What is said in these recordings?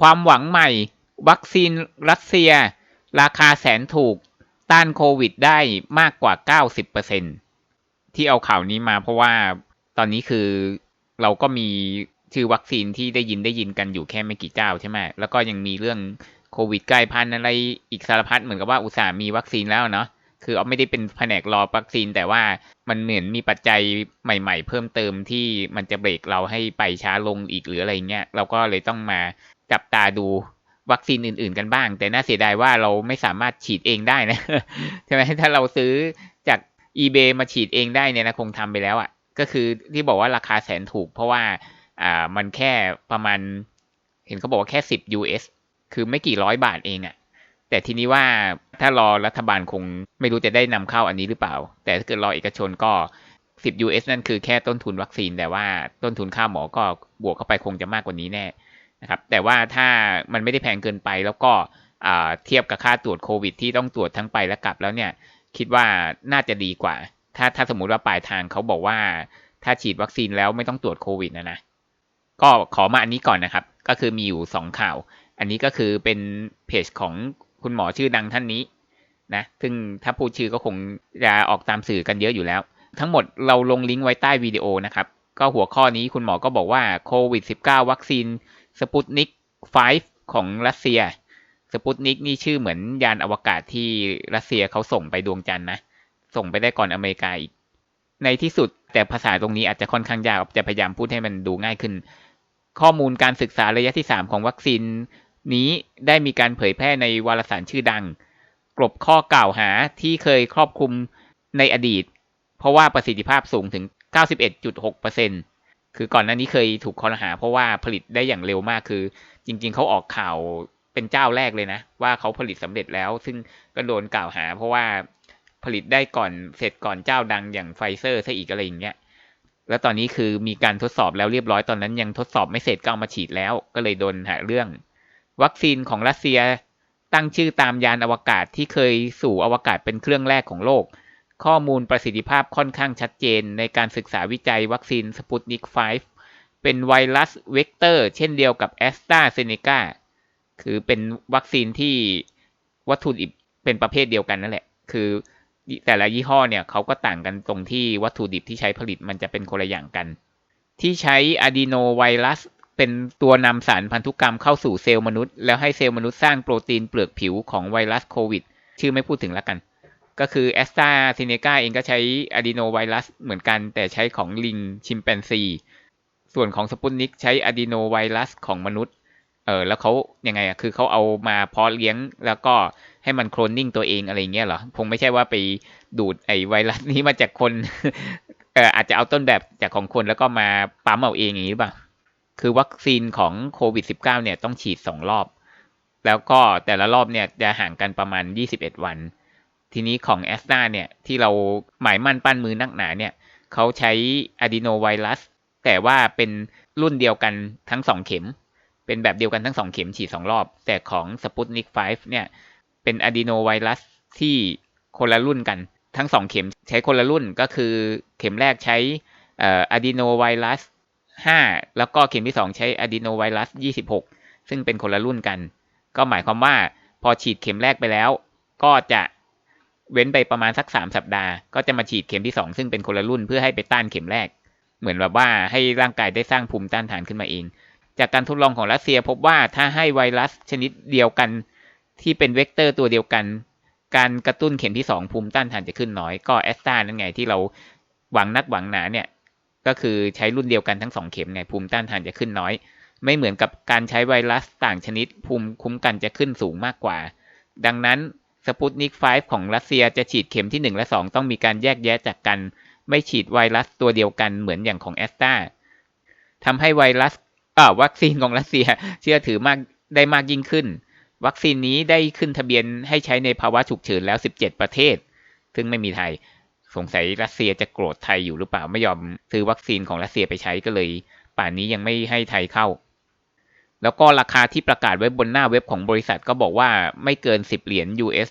ความหวังใหม่ วัคซีนรัสเซีย ราคาแสนถูก ต้านโควิดได้มากกว่า 90%ที่เอาข่าวนี้มาเพราะว่าตอนนี้คือเราก็มีชื่อวัคซีนที่ได้ยินได้ยินกันอยู่แค่ไม่กี่เจ้าใช่ไหมแล้วก็ยังมีเรื่องโควิดกลายพันธุ์อะไรอีกสารพัดเหมือนกับว่าอุตส่าห์มีวัคซีนแล้วเนาะคือเอาไม่ได้เป็นแผนกรอวัคซีน แต่ว่ามันเหมือนมีปัจจัยใหม่ ๆ เพิ่มเติมที่มันจะเบรกเราให้ไปช้าลงอีกหรืออะไรเงี้ยเราก็เลยต้องมา จับตาดูวัคซีนอื่น ๆ กันบ้าง แต่น่าเสียดายว่าเราไม่สามารถฉีดเองได้นะใช่ไหมถ้าเราซื้อจาก eBay มาฉีดเองได้เนี่ยนะคงทำไปแล้วอะ่ะ ก็คือที่บอกว่าราคาแสนถูก เพราะว่าอ่ามันแค่ประมาณ เห็นเขาบอกว่าแค่สิบ US คือไม่กี่ร้อยบาทเองอะ่ะ แต่ทีนี้ว่าถ้ารอรัฐบาลคงไม่รู้จะได้นำเข้าอันนี้หรือเปล่า แต่ถ้าเกิดรอเอกชนก็ 10 US นั่นคือแค่ต้นทุนวัคซีน แต่ว่าต้นทุนค่าหมอก็บวกเข้าไปคงจะมากกว่านี้แน่ นะครับแต่ว่าถ้ามันไม่ได้แพงเกินไป แล้วก็เทียบกับค่าตรวจโควิด ที่ต้องตรวจทั้งไปและกลับแล้วเนี่ยคิดว่าน่าจะดีกว่า ถ้าถ้าสมมติว่าปลายทางเขาบอกว่า ถ้าฉีดวัคซีนแล้วไม่ต้องตรวจโควิดนะนะก็ขอมาอันนี้ก่อนนะครับ ก็คือมีอยู่สองข่าว อันนี้ก็คือเป็นเพจของคุณหมอชื่อดังท่านนี้นะซึ่งถ้าพูดชื่อก็คงจะออกตามสื่อกันเยอะอยู่แล้ว ทั้งหมดเราลงลิงก์ไว้ใต้วิดีโอนะครับ ก็หัวข้อนี้คุณหมอก็บอกว่าโควิด -19 วัคซีน สปุตนิก5 ของรัสเซียสปุตนิกนี่ชื่อเหมือนยานอวกาศที่รัสเซียเขาส่งไปดวงจันทร์นะ ส่งไปได้ก่อนอเมริกาอีก ในที่สุดแต่ภาษาตรงนี้อาจจะค่อนข้างยากจะพยายามพูดให้มันดูง่ายขึ้น ข้อมูลการศึกษาระยะที่ 3 ของวัคซีนนี้ได้มีการเผยแพร่ในวารสารชื่อดัง กลบข้อกล่าวหาที่เคยครอบคลุมในอดีต เพราะว่าประสิทธิภาพสูงถึง 91.6% คือก่อนหน้านี้เคยถูกข้อหา เพราะว่าผลิตได้อย่างเร็วมากคือ จริง ๆเขาออกข่าวเป็นเจ้าแรกเลยนะ ว่าเขาผลิตสำเร็จแล้ว ซึ่งก็โดนกล่าวหา เพราะว่าผลิตได้ก่อนเสร็จก่อนเจ้าดังอย่างไฟเซอร์ซะอีกอะไรอย่างเงี้ยแล้วตอนนี้คือมีการทดสอบแล้วเรียบร้อยตอนนั้นยังทดสอบไม่เสร็จก็เอามาฉีดแล้ว ก็เลยโดนหาเรื่อง วัคซีนของรัสเซียตั้งชื่อตามยานอวกาศที่เคยสู่อวกาศเป็นเครื่องแรกของโลก ข้อมูลประสิทธิภาพค่อนข้างชัดเจนในการศึกษาวิจัยวัคซีนสปุตนิก 5 เป็นไวรัสเวกเตอร์ เช่นเดียวกับแอสตราเซเนกาคือเป็นวัคซีนที่วัตถุดิบเป็นประเภทเดียวกันนั่นแหละ คือแต่ละยี่ห้อเนี่ยเขาก็ต่างกันตรงที่วัตถุดิบที่ใช้ผลิตมันจะเป็นคนละอย่างกัน ที่ใช้อะดีโนไวรัสเป็นตัวนำสารพันธุกรรมเข้าสู่เซลล์มนุษย์ แล้วให้เซลล์มนุษย์สร้างโปรตีนเปลือกผิวของไวรัสโควิด ชื่อไม่พูดถึงแล้วกัน ก็คือแอสตราเซเนกาเองก็ใช้อะดีโนไวรัสเหมือนกัน แต่ใช้ของลิงชิมแปนซี ส่วนของสปุตนิกใช้อะดีโนไวรัสของมนุษย์ เออแล้วเขายังไงอะคือเขาเอามาเพาะเลี้ยงแล้วก็ให้มันโคลนนิ่งตัวเองอะไรเงี้ยเหรอ คงไม่ใช่ว่าไปดูดไอไวรัสนี้มาจากคนเอออาจจะเอาต้นแบบจากของคนแล้วก็มาปั๊มเอาเองอย่างนี้หรือเปล่า คือวัคซีนของโควิด -19 เนี่ยต้องฉีดสองรอบ แล้วก็แต่ละรอบเนี่ยจะห่างกันประมาณ 21 วัน ทีนี้ของแอสตาเนี่ยที่เราหมายมั่นปั้นมือนักหนาเนี่ยเขาใช้อะดีโนไวรัสแต่ว่าเป็นรุ่นเดียวกันทั้งสองเข็ม เป็นแบบเดียวกันทั้งสองเข็มฉีดสองรอบ แต่ของสปุตนิก5เนี่ยเป็นอะดีโนไวรัสที่คนละรุ่นกัน ทั้งสองเข็มใช้คนละรุ่นก็คือเข็มแรกใช้อะดีโนไวรัส5 แล้วก็เข็มที่ 2 ใช้อะดีโนไวรัส 26 ซึ่งเป็นคนละรุ่นกัน ก็หมายความว่าพอฉีดเข็มแรกไปแล้ว ก็จะ เว้นไปประมาณสัก3สัปดาห์ ก็จะมาฉีดเข็มที่2ซึ่งเป็นคนละรุ่นเพื่อให้ไปต้านเข็มแรก เหมือนแบบว่าให้ร่างกายได้สร้างภูมิต้านทานขึ้นมาเอง จากการทดลองของรัสเซียพบว่าถ้าให้ไวรัสชนิดเดียวกันที่เป็นเวกเตอร์ตัวเดียวกัน การกระตุ้นเข็มที่2ภูมิต้านทานจะขึ้นน้อยก็แอสตรานั่นไงที่เราหวังนักหวังหนาเนี่ยก็คือใช้รุ่นเดียวกันทั้งสองเข็มไงภูมิต้านทานจะขึ้นน้อย ไม่เหมือนกับการใช้ไวรัสต่างชนิดภูมิคุ้มกันจะขึ้นสูงมากกว่า ดังนั้น สปุตนิก5ของรัสเซียจะฉีดเข็มที่ 1 และ 2 ต้องมีการแยกแยะจากกัน ไม่ฉีดไวรัสตัวเดียวกันเหมือนอย่างของแอสตราทำให้ไวรัสวัคซีนของรัสเซียเชื่อถือมากได้มากยิ่งขึ้น วัคซีนนี้ได้ขึ้นทะเบียนให้ใช้ในภาวะฉุกเฉินแล้ว 17 ประเทศ ซึ่งไม่มีไทย สงสัยรัสเซียจะโกรธไทยอยู่หรือเปล่าไม่ยอมซื้อวัคซีนของรัสเซียไปใช้ก็เลย ป่านนี้ยังไม่ให้ไทยเข้า แล้วก็ราคาที่ประกาศไว้บนหน้าเว็บของบริษัทก็บอกว่าไม่เกิน 10 เหรียญ US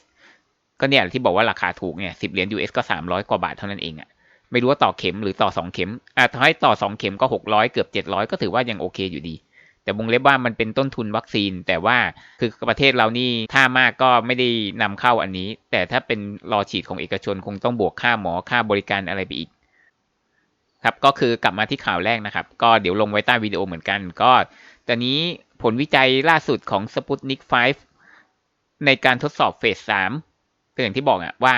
ก็เนี่ยที่บอกว่าราคาถูกเนี่ยสิเหรียญ US ก็ 300 กว่าบาทเท่านั้นเองอะ่ะไม่รู้ว่าต่อเข็มหรือต่อ 2 เข็มอะถ้าให้ต่อ 2 เข็มก็ 600 เกือบ 700 ก็ถือว่ายังโอเคอยู่ดี แต่วงเล็บว่ามันเป็นต้นทุนวัคซีน แต่ว่าคือประเทศเรานี่ถ้ามากก็ไม่ได้นำเข้าอันนี้ แต่ถ้าเป็นรอฉีดของเอกชนคงต้องบวกค่าหมอค่าบริการอะไรไปอีกครับก็คือกลับมาที่ข่าวแรกนะครับ ก็เดี๋ยวลงไว้ใต้วิดีโอเหมือนกัน ก็ แตอนนี้ผลวิจัยล่าสุดของ Sputnik 5ในการทดสอบเฟส3ก็อย่างที่บอกอะว่า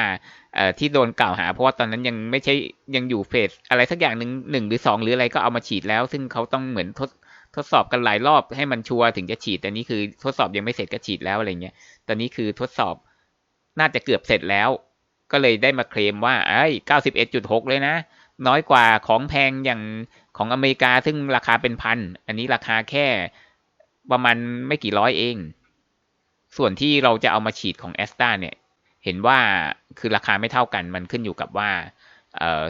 ที่โดนกล่าวหา เพราะว่าตอนนั้นยังไม่ใช่ยังอยู่เฟสอะไรสักอย่างหนึ่งหนึ่งหรือสองหรืออะไรก็เอามาฉีดแล้ว ซึ่งเขาต้องเหมือนทดทดสอบกันหลายรอบให้มันชัวร์ถึงจะฉีดแต่นี้คือทดสอบยังไม่เสร็จก็ฉีดแล้วอะไรเงี้ยตอนนี้คือทดสอบน่าจะเกือบเสร็จแล้ว ก็เลยได้มาเคลมว่าไอ้เก้าสิบเอ็ดจุดหกเลยนะ น้อยกว่าของแพงอย่างของอเมริกาซึ่งราคาเป็นพัน อันนี้ราคาแค่ประมาณไม่กี่ร้อยเอง ส่วนที่เราจะเอามาฉีดของแอสตาเนี่ย เห็นว่าคือราคาไม่เท่ากัน มันขึ้นอยู่กับว่า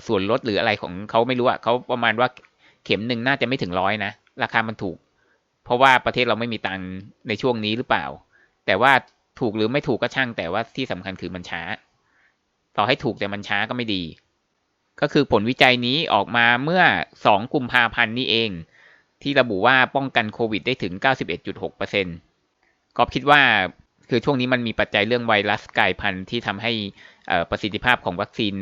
ส่วนลดหรืออะไรของเขาไม่รู้อะเขาประมาณว่าเข็มหนึ่งน่าจะไม่ถึงร้อยนะ ราคามันถูก เพราะว่าประเทศเราไม่มีตังในช่วงนี้หรือเปล่า แต่ว่าถูกหรือไม่ถูกก็ช่าง แต่ว่าที่สำคัญคือมันช้า ต่อให้ถูกแต่มันช้าก็ไม่ดี ก็คือผลวิจัยนี้ออกมาเมื่อ 2 กุมภาพันธ์นี้เอง ที่ระบุว่าป้องกันโควิดได้ถึง 91.6%ก็คิดว่าคือช่วงนี้มันมีปัจจัยเรื่องไวรัสกลายพันธุ์ที่ทำให้ประสิทธิภาพของวัคซีน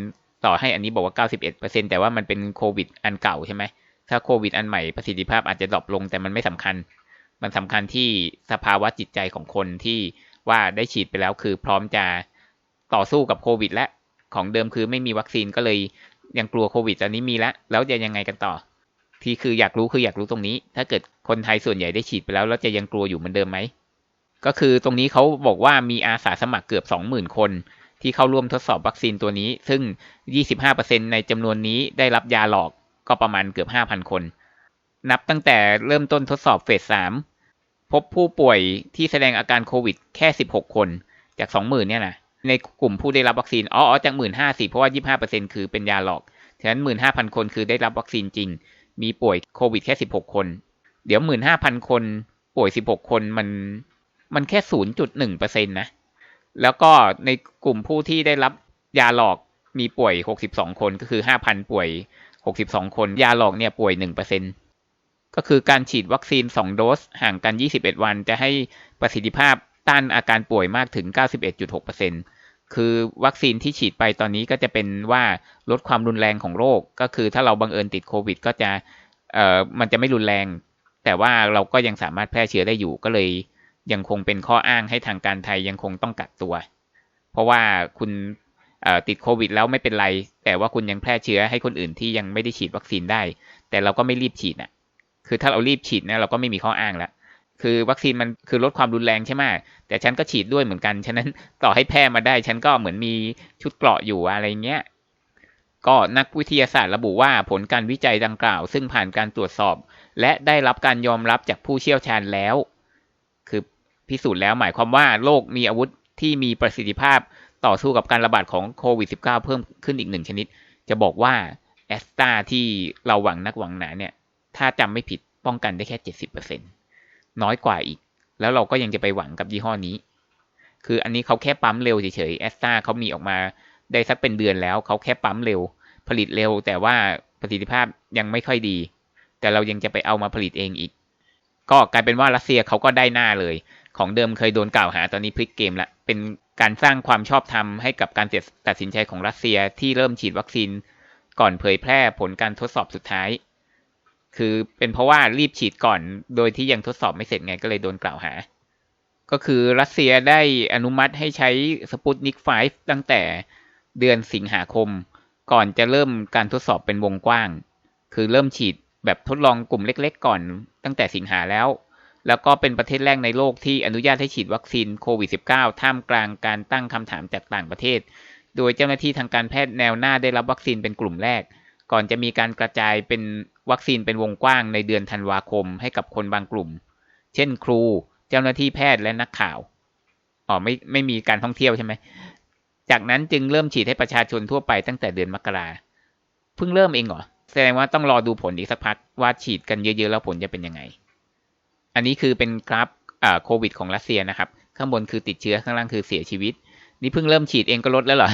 ต่อให้อันนี้บอกว่า 91%แต่ว่ามันเป็นโควิดอันเก่าใช่ไหม ถ้าโควิดอันใหม่ประสิทธิภาพอาจจะดรอปลงแต่มันไม่สำคัญ มันสำคัญที่สภาวะจิตใจของคนที่ว่าได้ฉีดไปแล้วคือพร้อมจะต่อสู้กับโควิดและของเดิมคือไม่มีวัคซีนก็เลย ยังกลัวโควิดตอนนี้มีแล้วแล้วจะยังไงกันต่อ ที่คืออยากรู้คืออยากรู้ตรงนี้ ถ้าเกิดคนไทยส่วนใหญ่ได้ฉีดไปแล้วแล้วจะยังกลัวอยู่เหมือนเดิมไหมก็คือตรงนี้เขาบอกว่ามีอาสาสมัครเกือบ20,000 คน ที่เข้าร่วมทดสอบวัคซีนตัวนี้ ซึ่ง 25%ในจำนวนนี้ได้รับยาหลอกก็ประมาณเกือบ 5,000 คน นับตั้งแต่เริ่มต้นทดสอบเฟส 3 พบผู้ป่วยที่แสดงอาการโควิดแค่ 16 คนจาก 20,000 เนี่ยนะ ในกลุ่มผู้ได้รับวัคซีน อ๋ออจากหมื่นห้าสิเพราะว่ายี่ห้าเปอร์เซ็นคือเป็นยาหลอก ฉะนั้นหมื่นห้าพันคนคือได้รับวัคซีนจริง มีป่วยโควิดแค่สิบหกคน เดี๋ยวหมื่นห้าพันคนป่วยสิบหกคนมัน มันแค่ศูนย์จุดหนึ่งเปอร์เซ็นตนะ แล้วก็ในกลุ่มผู้ที่ได้รับยาหลอกมีป่วยหกสิบสองคนก็คือห้าพันป่วยหกสิบสองคน ยาหลอกเนี่ยป่วยหนึ่งเปอร์เซ็นก็คือการฉีดวัคซีนสองโดสห่างกันยี่สิบเอ็ดวันจะให้ประสิทธิภาพ ต้านอาการป่วยมากถึง 91.6%คือวัคซีนที่ฉีดไปตอนนี้ก็จะเป็นว่าลดความรุนแรงของโรค ก็คือถ้าเราบังเอิญติดโควิด ก็จะเอ่อมันจะไม่รุนแรง แต่ว่าเราก็ยังสามารถแพร่เชื้อได้อยู่ก็เลยยังคงเป็นข้ออ้างให้ทางการไทยยังคงต้องกักตัว เพราะว่าคุณติดโควิดแล้วไม่เป็นไร แต่ว่าคุณยังแพร่เชื้อให้คนอื่นที่ยังไม่ได้ฉีดวัคซีนได้ แต่เราก็ไม่รีบฉีดอะ คือถ้าเรารีบฉีดเนี่ยเราก็ไม่มีข้ออ้างแล้ว คือวัคซีนมันคือลดความรุนแรงใช่ไหมแต่ฉันก็ฉีดด้วยเหมือนกัน ฉะนั้นต่อให้แพร่มาได้ ฉันก็เหมือนมีชุดเกราะอยู่อะไรเงี้ย ก็นักวิทยาศาสตร์ระบุว่าผลการวิจัยดังกล่าว ซึ่งผ่านการตรวจสอบ และได้รับการยอมรับจากผู้เชี่ยวชาญแล้ว คือพิสูจน์แล้วหมายความว่าโลกมีอาวุธที่มีประสิทธิภาพต่อสู้กับการระบาดของโควิด -19 เพิ่มขึ้นอีกหนึ่งชนิด จะบอกว่าแอสตาที่เราหวังนักหวังหนาเนี่ย ถ้าจำไม่ผิดป้องกันได้แค่เจ็ดสิบเปอร์เซ็น น้อยกว่าอีก แล้วเราก็ยังจะไปหวังกับยี่ห้อนี้ คืออันนี้เขาแค่ปั๊มเร็วเฉยๆแอสตาเขามีออกมาได้สักเป็นเดือนแล้วเขาแค่ปั๊มเร็ว ผลิตเร็ว แต่ว่าประสิทธิภาพยังไม่ค่อยดี แต่เรายังจะไปเอามาผลิตเองอีก ก็กลายเป็นว่ารัสเซียเขาก็ได้หน้าเลย ของเดิมเคยโดนกล่าวหาตอนนี้พลิกเกมละเป็นการสร้างความชอบธรรมให้กับการตัดสินใจของรัสเซียที่เริ่มฉีดวัคซีนก่อนเผยแพร่ผลการทดสอบสุดท้าย คือเป็นเพราะว่ารีบฉีดก่อน โดยที่ยังทดสอบไม่เสร็จไงก็เลยโดนกล่าวหา ก็คือรัสเซียได้อนุมัติให้ใช้สปุตนิก5ตั้งแต่เดือนสิงหาคม ก่อนจะเริ่มการทดสอบเป็นวงกว้าง คือเริ่มฉีดแบบทดลองกลุ่มเล็กๆ ก่อนตั้งแต่สิงหาแล้ว แล้วก็เป็นประเทศแรกในโลกที่อนุญาตให้ฉีดวัคซีนโควิด -19 ท่ามกลางการตั้งคำถามจากต่างประเทศ โดยเจ้าหน้าที่ทางการแพทย์แนวหน้าได้รับวัคซีนเป็นกลุ่มแรก ก่อนจะมีการกระจายเป็น วัคซีนเป็นวงกว้างในเดือนธันวาคมให้กับคนบางกลุ่ม เช่นครู เจ้าหน้าที่แพทย์และนักข่าว อ๋อไม่ไม่มีการท่องเที่ยวใช่ไหม จากนั้นจึงเริ่มฉีดให้ประชาชนทั่วไปตั้งแต่เดือนมกราเพิ่งเริ่มเองเหรอ แสดงว่าต้องรอดูผลอีกสักพักว่าฉีดกันเยอะๆแล้วผลจะเป็นยังไง อันนี้คือเป็นกราฟโควิดของรัสเซียนะครับ ข้างบนคือติดเชื้อข้างล่างคือเสียชีวิต นี่เพิ่งเริ่มฉีดเองก็ลดแล้วเหรอ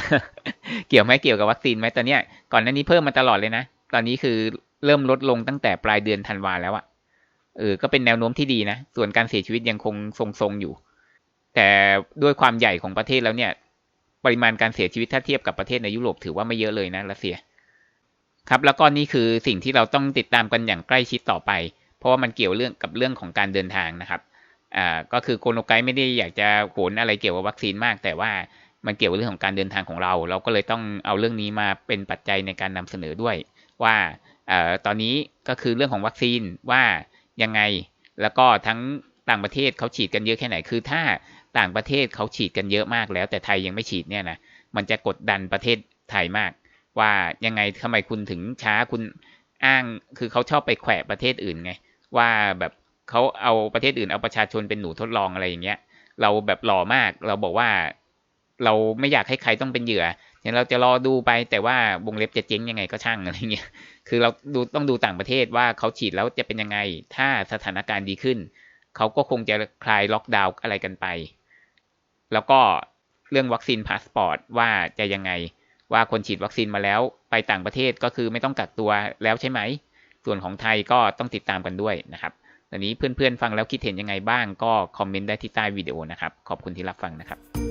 เกี่ยวไหมเกี่ยวกับวัคซีนไหมตอนนี้ก่อนหน้านี้เพิ่มมาตลอดเลยนะ ตอนนี้คือ เริ่มลดลงตั้งแต่ปลายเดือนธันวาแล้วอะเออ ก็เป็นแนวโน้มที่ดีนะ ส่วนการเสียชีวิตยังคงทรงๆอยู่ แต่ด้วยความใหญ่ของประเทศแล้วเนี่ย ปริมาณการเสียชีวิตถ้าเทียบกับประเทศในยุโรปถือว่าไม่เยอะเลยนะรัสเซีย ครับแล้วก็นี่คือสิ่งที่เราต้องติดตามกันอย่างใกล้ชิดต่อไป เพราะว่ามันเกี่ยวเรื่องกับเรื่องของการเดินทางนะครับ อ่า ก็คือโคโนไกไม่ได้อยากจะโหนอะไรเกี่ยวกับวัคซีนมาก แต่ว่ามันเกี่ยวกับเรื่องของการเดินทางของเรา เราก็เลยต้องเอาเรื่องนี้มาเป็นปัจจัยในการนำเสนอด้วย ว่า ตอนนี้ก็คือเรื่องของวัคซีนว่ายังไง แล้วก็ทั้งต่างประเทศเขาฉีดกันเยอะแค่ไหน คือถ้าต่างประเทศเขาฉีดกันเยอะมากแล้ว แต่ไทยยังไม่ฉีดเนี่ยนะ มันจะกดดันประเทศไทยมาก ว่ายังไงทำไมคุณถึงช้าคุณอ้าง คือเขาชอบไปแขวะประเทศอื่นไง ว่าแบบเขาเอาประเทศอื่นเอาประชาชนเป็นหนูทดลองอะไรอย่างเงี้ย เราแบบหล่อมาก เราบอกว่า เราไม่อยากให้ใครต้องเป็นเหยื่อ งั้นเราจะรอดูไปแต่ว่าวงเล็บจะเจ๊งยังไงก็ช่างอะไรเงี้ย คือเราดูต้องดูต่างประเทศว่าเขาฉีดแล้วจะเป็นยังไง ถ้าสถานการณ์ดีขึ้น เขาก็คงจะคลายล็อกดาวน์อะไรกันไป แล้วก็เรื่องวัคซีนพาสปอร์ตว่าจะยังไง ว่าคนฉีดวัคซีนมาแล้วไปต่างประเทศก็คือไม่ต้องกักตัวแล้วใช่ไหม ส่วนของไทยก็ต้องติดตามกันด้วยนะครับตอนนี้เพื่อนๆฟังแล้วคิดเห็นยังไงบ้างก็คอมเมนต์ได้ที่ใต้วิดีโอนะครับ ขอบคุณที่รับฟังนะครับ